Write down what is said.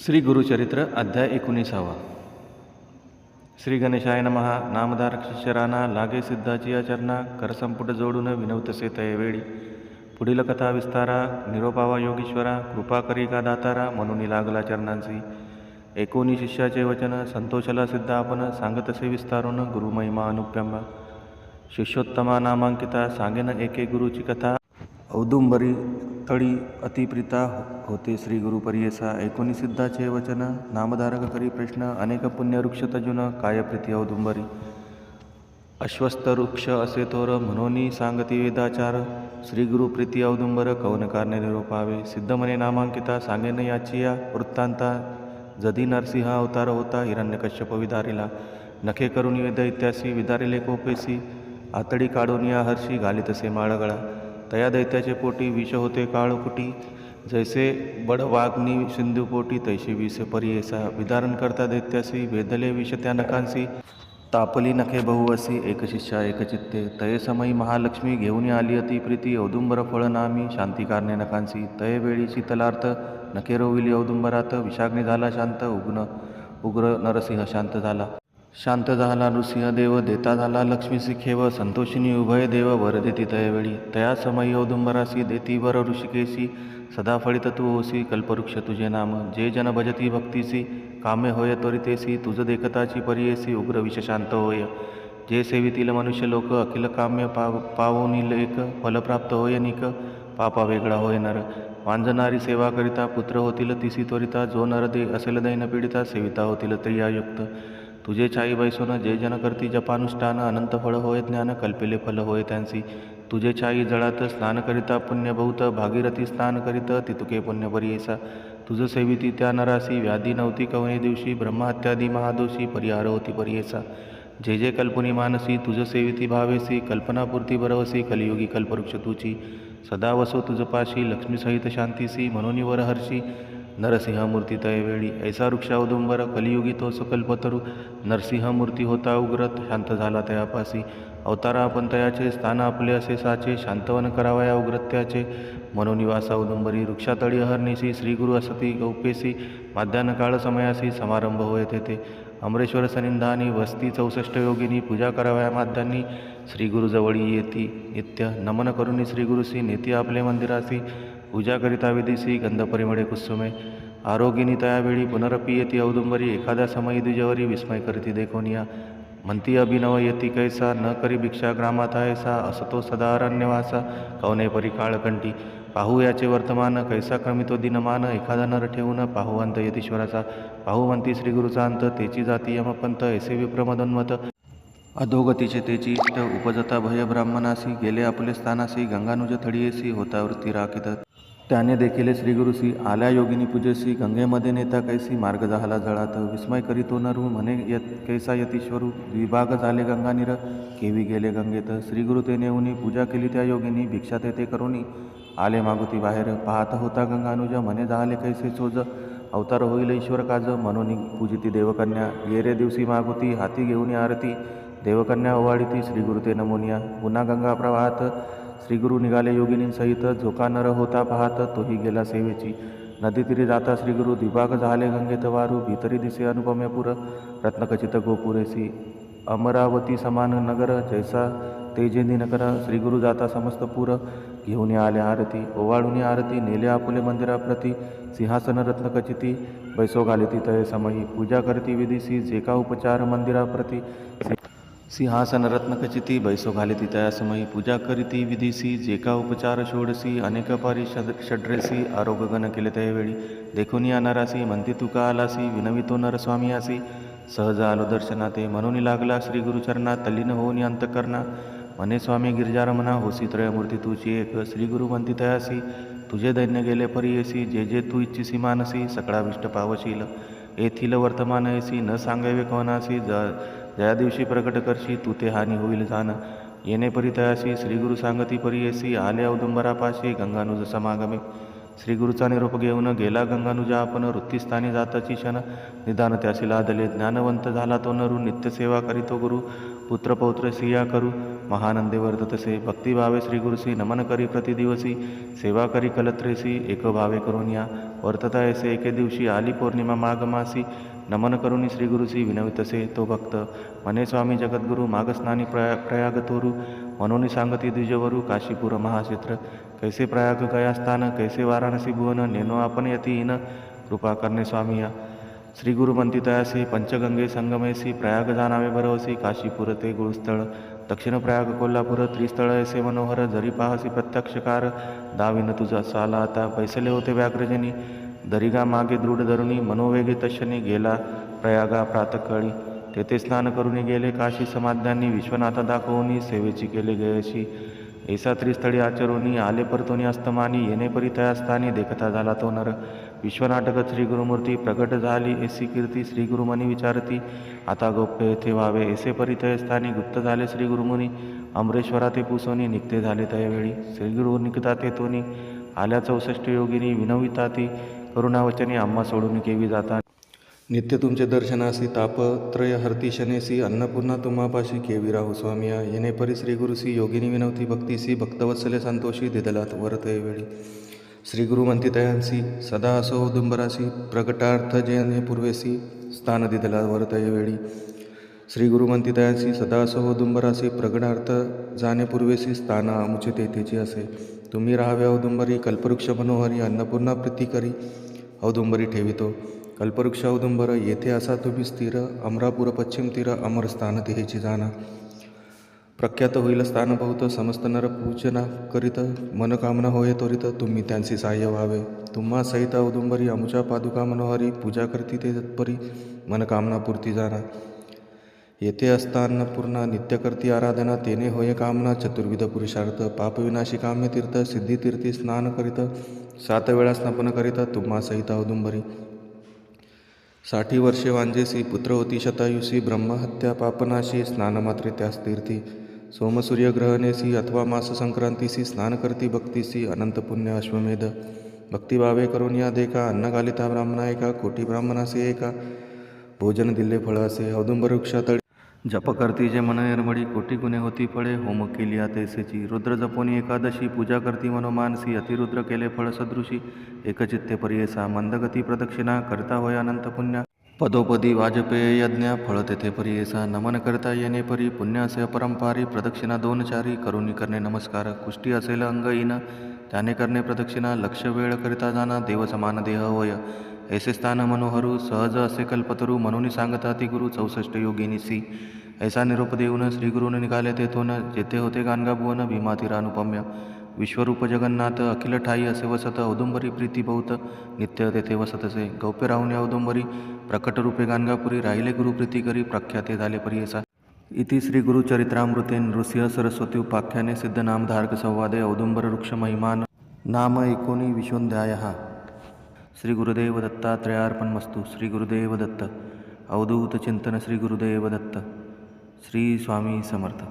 श्री गुरुचरित्र अध्याय एकोणीसावा. श्री गणेशाय नमहा नामधारक शिष्यराना लागे सिद्धाची आचरणा करसंपुट जोडून विनवतसे तयवेळी पुढील कथा विस्तारा निरोपावा योगीश्वरा कृपा करी का दातारा म्हणून लागला चरणांसी. एकोणी शिष्याचे वचन संतोषला सिद्ध आपण सांगतसे विस्तारून गुरुमहिमा अनुप्यम शिष्योत्तमा नामांकिता सांगेन एके गुरुची कथा. औदुंबरी तळी अतिप्रिता हो-, होते श्री गुरुपरियेसा एकोणी सिद्धाचे वचन नामधारक करी प्रश्न अनेक पुण्यवृक्ष तजुन काय प्रीती औदुंबरी अश्वस्त वृक्ष असे थोर म्हणून सांगती वेदाचार श्री गुरु प्रीती औदुंबर कवन कारणे निरोपावे? सिद्धमने नामांकिता सांगेन याची या वृत्तांता जदी नरसिंह अवतार होता हिरण्यकश्यप विदारिला. नखे करून वेद इत्यासी विदारिले कोपेसी आतडी काढून या हर्षी घालितसे माळगळा. तया दैत्याचे पोटी विष होते काळपुटी जैसे बड वाग्नी सिंधू तैशी विष परियेसा विदारण करता दैत्यासी वेदले विष त्या नकांसी तापली नखे बहुवसी एक शिष्या एक चित्ते. तये समयी महालक्ष्मी घेऊन आली अति प्रीती औदुंबर फळ नामी नखांसी. नकांसी तये वेळी शीतलार्थ नखे रोविली औदुंबरात विषाग्नी झाला शांत उग्न उग्र नरसिंह शांत झाला. शांत झाला नृसिंह देव देता झाला लक्ष्मी खेव संतोषिनी उभय देव वर देती तयवेळी तया समयी औदुंबरासी देती वर ऋषिकेसी सदा फळित तू होसी कल्पवृक्ष तुझे नाम. जे जन भजती भक्तीसी काम्य होय त्वरितेसी तुझ देखताची परियेसी उग्र विष शांत होय. जे सेवितील मनुष्य लोक अखिल काम्य पाव पावोनील एक. फलप्राप्त होय निक. पापा वेगळा होय नर. वांजणारी सेवा करिता पुत्र होतील तिसी त्वरिता. जो नर दे असेल दैन पीडिता सेविता होतील त्रियायुक्त. तुझे छाई बैसून जे जन करती जपानुष्ठान अनंत फळ होय ज्ञान कल्पिले फल होय त्यांसी. तुझे छाई जळात स्नान करिता पुण्यभूत भागीरथी स्नान करीत तितुके पुण्य बरियेसा तुझं सेविती त्या नरासी व्याधी नव्हती कवने दिवशी ब्रह्महत्यादी महादोषी परिहार होती परियेसा जे जे कल्पनी मानसी तुझं सेविती भावेसी कल्पनापूर्ती बरवसी कलियुगी कल्पवृक्ष तुची. सदा वसो तुझ पाशी लक्ष्मीसहित शांतीसी मनोनिवर हर्षी. नरसिंहमूर्ती तयवेळी ऐसा वृक्ष औदुंबर कलियुगी तो सकल्पतरू नरसिंहमूर्ती होता उग्रत शांत झाला तयापासी अवतारा आपण तयाचे स्थान आपले असे साचे शांतवन करावया उग्रत्याचे मनोनिवासा औदुंबरी वृक्षातळी अहर्निशी श्रीगुरु असती गौपेसी माध्यान काळ समयासी समारंभ होय तेथे अमरेश्वर सनिंदानी वस्ती चौसष्ट योगिनी पूजा करावया माध्यांनी श्रीगुरुजवळी येती नित्य नमन करुनी श्रीगुरुसी नेती आपले मंदिरासी पूजा करिता विधीसी गंध परिमळे कुसुमे आरोगिनी तयावेळी पुनरपी येती औदुंबरी एखाद्या समयी दुजवरी विस्मय करीती देखोनिया म्हणती अभिनव येती कैसा न करी भिक्षा ग्रामात ऐसा असतो सदा अरण्यवासा कवने परी काळकंठी पाहू याचे वर्तमान कैसा क्रमितो दिनमान एखादा नर ठेवून पाहू अंत यतीश्वराचा पाहू म्हणती श्रीगुरुचा अंत तेची जाती यमपंत ऐसे विप्रमदोन्मत। अधोगतीचे तेची इष्ट उपजता भय ब्राह्मणासी गेले आपले स्थानासी गंगानुज थडीयेसी होता वृत्ती राखित। त्याने देखील श्रीगुरुसी आल्या योगिनी पूजेसी गंगेमध्ये नेता कैसी मार्ग झाला जळात विस्मय करीतो नरू म्हणे यत कैसा यतीश्वरू विभाग झाले गंगानीर केवी गेले गंगेत. श्रीगुरु ते नेऊनी पूजा केली त्या योगिनी भिक्षा तेथे करुनी. आले मागुती बाहेर पाहत होता गंगानुज म्हणे झाले कैसे चोज अवतार होईल ईश्वर काज म्हणून पूजिती देवकन्या. येरे दिवशी मागुती हाती घेऊन आरती. देवकन्या ओवाळीती श्रीगुरु ते नमोनिया. पुन्हा गंगा प्रवाहात श्रीगुरु निघाले योगिनींसहित झोका नर होता पाहत तोही गेला सेवेची. नदीतीरी जाता श्रीगुरु दिभाग झाले गंगेत वारू भीतरी दिसे अनुपम्यपुर रत्नखचित गोपुरेसी. अमरावती समान नगर जैसा तेजे दिनकर श्रीगुरु जाता समस्त पूर घेऊन आले आरती. ओवाळून आरती नेले आपुले मंदिराप्रती सिंहासन रत्नखचिती बैसो घालिती तय समयी. पूजा करती विधीसी जे का उपचार मंदिराप्रती. सिंहासन रत्नखचिती बैसो घालिती तयासमयी पूजा करीती विधीसी जे का उपचार षोडसी अनेक पारी षड षड्रेसी आरोग्यगण केले त्यावेळी देखून या नरासी म्हणती तुका आलासी विनवितो नरस्वामी आसी। सहज आलो दर्शनाते म्हणून लागला श्री गुरुचरणा तल्लीन होऊन अंतकरणा मने स्वामी गिरजारमणा होसी त्रयमूर्ती तुझी एक। श्री गुरु म्हणती तयासी तुझे दैन्य गेले परियसी जे जे तू इच्छिसी मानसी। सकळाविष्ट पावशील। येथील वर्तमान येसी न सांगावे कोणासी ज ज्या दिवशी प्रकट करशी तू ते हानी होईल जाण. येणे परितयाशी श्रीगुरु सांगती परियसी आले औदुंबरापाशी गंगानुज समागमे. श्रीगुरुचा निरोप घेऊन गेला गंगानुजा आपण वृत्तीस्थानी जाताची क्षण. निदान त्याशी लादले ज्ञानवंत झाला तो नरू नित्यसेवा करीतो गुरु. पुत्रपौत्र सिया करू महानंदे वर्ततसे भक्तिभावे श्रीगुरुसी नमन करी प्रतिदिवसी सेवा करी कलत्रेसी एक भावे करून या. वर्तता येसे एके दिवशी आली पौर्णिमा माघमासी. नमन करुणी श्री गुरुसी विनवितसे तो भक्त। मने स्वामी जगद्गुरु मागस्नानी प्रया प्रयाग तोरू मनोनी सांगती द्विजवरू काशीपुर महाक्षेत्र। कैसे प्रयाग गया स्थान कैसे वाराणसी भुवन नेनो आपण यतीन कृपा करणे स्वामी या श्री गुरु मंतितयासी पंचगंगे संगमेसी प्रयाग जानावे भरवसी काशीपुर ते गुरुस्थळ। दक्षिण प्रयाग कोल्हापूर त्रिस्थळ ऐसे मनोहर जरी पाहसी प्रत्यक्षकार। दाविन तुझा साला आता बैसले होते व्याघ्रजनी। दरिगा मागे दृढ धरुणी मनोवेगे तशनी गेला प्रयागा प्रातकाळी तेथे स्नान करून गेले काशी समाध्यांनी विश्वनाथा दाखवूनी सेवेची केले गयशी. ऐसा त्रिस्थळी आचरुनी आले परतोनी अस्तमानी येणे परी स्थानी देखता झाला तो नर. विश्वनाटक श्री गुरुमूर्ती प्रगट झाली एसी कीर्ती श्री गुरुमनी विचारती. आता गोप्य येथे व्हावे एसे परितयस्थानी स्थानी गुप्त झाले श्री गुरुमुनी. अमरेश्वरा ते पुसोनी निघते झाले तयवेळी. श्रीगुरु निघता तेथोनी आल्या चौसष्ट योगिनी विनविता ती. करुणावचने आम्हा सोडून केवी जाता नित्य तुमचे दर्शनासी तापत्रय हरती शनेसी अन्नपूर्णा तुम्हापाशी केवी राहू स्वामिया येणे परी श्री गुरुसी योगिनी विनवती भक्तीसी भक्तवत्सले संतोषी दिदलात वरतय वेळी. श्री गुरु मंतितयांसी सदा असो औदुंबरासी प्रगटार्थ जयने पूर्वेसी स्थान दिदला वरतय वेळी. श्री गुरु मंतितयांसी सदा असो उदुंबरासी प्रगटार्थ जाणे पूर्वेसी स्थान अमुचे तेथेची असे. तुम्ही राहाव्या उदुंबरी कल्पवृक्ष मनोहरी अन्नपूर्णा प्रीती करी. औदुंबरी ठेवितो. कल्पवृक्ष औदुंबर येथे असा तुम्ही स्थिर अमरापूर पश्चिम तीर अमर स्थान तिहेची जाणा. प्रख्यात होईल स्थान बहुत समस्त नर पूजना करीत मनकामना होय त्वरित तुम्ही त्यांचे सहाय्य व्हावे. तुम्हा सहित औदुंबरी अमुच्या पादुका मनोहरी पूजा करती ते तत्परी मनकामना पूर्ती जाणा. येथे असताना पूर्ण नित्यकर्ती आराधना तेने होय कामना चतुर्विध पुरुषार्थ पापविनाशी काम्य तीर्थ सिद्धितीर्थी स्नान करीत सात वेळा स्नापन करीत तुम्हा सहिता औदुंबरी. साठी वर्षे वांजेसी पुत्र होती शतायुषी ब्रह्महत्या पापनाशी स्नानमात्रे त्यास तीर्थी. सोमसूर्यग्रहणेसी अथवा मास संक्रांतीसी स्नान करती भक्तीसी अनंत पुण्य अश्वमेध. भक्तिभावे करून या देखा अन्नकालिता ब्राह्मणा एका कोटी ब्राह्मणासे एका. भोजन दिले फळ असे औदुंबर वृक्षातळी जप करती जे मननिर्मळी कोटी गुणे होती फळे होम केली तैसेची रुद्र जपोनी एकादशी पूजा करती मनोमानसी अतिरुद्र केले फळ सदृशी. एकचित्ते पर्येसा मंदगती प्रदक्षिणा करता होय अनंत पुण्य. पदोपदी वाजपेय यज्ञ फळ तेथे परियेसा. नमन करता येणे परी पुण्य असे अपरंपारी. प्रदक्षिणा दोन चारी करुणी करणे नमस्कार. कुष्टी असेल अंगहीन त्याने करणे प्रदक्षिणा. लक्ष वेळ करिता जाणा देव समान देह होय. ऐसे स्थान मनोहरू सहज असे कल्पतरू म्हणून सांगता ती गुरु चौसष्ट योगिनीसी ऐसा निरोप देऊन श्रीगुरूने निघाले तेथून जेथे होते गाणगाभुवन भीमातीरानुपम्य विश्वरूप जगन्नाथ अखिल ठाई असे वसत औदुंबरी प्रीती नित्य तेथे वसतसे गौप्य राहुने औदुंबरी प्रकट रूपे गाणगापुरी राहिले गुरुप्रीती करी प्रख्याते झाले परियसा. इति श्री गुरुचरित्रामृते नृसिंह सरस्वती उपाख्याने सिद्धनामधारक संवादे औदुंबर वृक्ष महिमान. नाम एकोणी विश्वोध्याय. ಶ್ರೀ ಗುರುದೇವ ದತ್ತಾತ್ರೇಯಾರ್ಪಣಮಸ್ತು ಶ್ರೀ ಗುರುದೇವ ದತ್ತ ಅವಧೂತ ಚಿಂತನ ಶ್ರೀ ಗುರುದೇವ ದತ್ತ ಶ್ರೀ ಸ್ವಾಮಿ ಸಮರ್ಥ.